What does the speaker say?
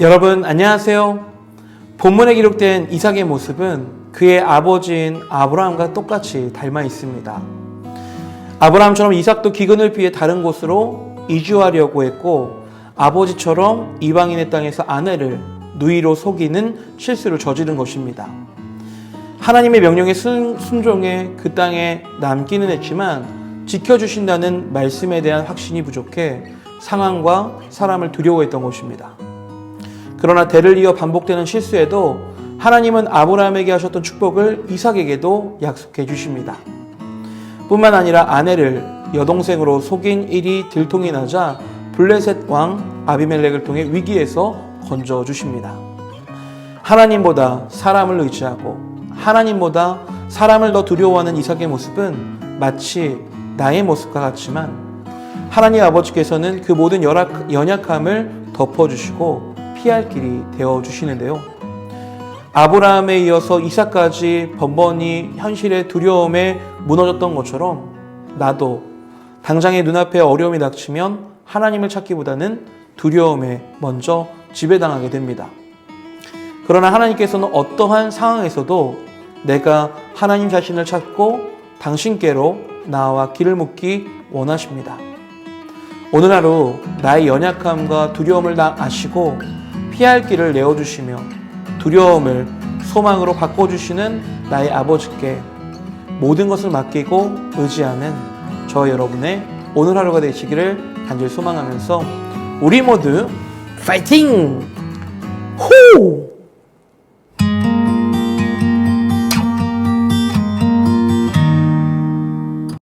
여러분 안녕하세요. 본문에 기록된 이삭의 모습은 그의 아버지인 아브라함과 똑같이 닮아 있습니다. 아브라함처럼 이삭도 기근을 피해 다른 곳으로 이주하려고 했고 아버지처럼 이방인의 땅에서 아내를 누이로 속이는 실수를 저지른 것입니다. 하나님의 명령에 순, 순종해 그 땅에 남기는 했지만 지켜주신다는 말씀에 대한 확신이 부족해 상황과 사람을 두려워했던 것입니다. 그러나 대를 이어 반복되는 실수에도 하나님은 아브라함에게 하셨던 축복을 이삭에게도 약속해 주십니다. 뿐만 아니라 아내를 여동생으로 속인 일이 들통이 나자 블레셋 왕 아비멜렉을 통해 위기에서 건져 주십니다. 하나님보다 사람을 의지하고 하나님보다 사람을 더 두려워하는 이삭의 모습은 마치 나의 모습과 같지만 하나님 아버지께서는 그 모든 연약함을 덮어주시고 피할 길이 되어 주시는데요. 아브라함에 이어서 이삭까지 번번이 현실의 두려움에 무너졌던 것처럼 나도 당장의 눈앞에 어려움이 닥치면 하나님을 찾기보다는 두려움에 먼저 지배당하게 됩니다. 그러나 하나님께서는 어떠한 상황에서도 내가 하나님 자신을 찾고 당신께로 나와 길을 묻기 원하십니다. 오늘 하루 나의 연약함과 두려움을 다 아시고 피할 길을 내어주시며 두려움을 소망으로 바꿔주시는 나의 아버지께 모든 것을 맡기고 의지하는 저 여러분의 오늘 하루가 되시기를 간절히 소망하면서 우리 모두 파이팅! 호!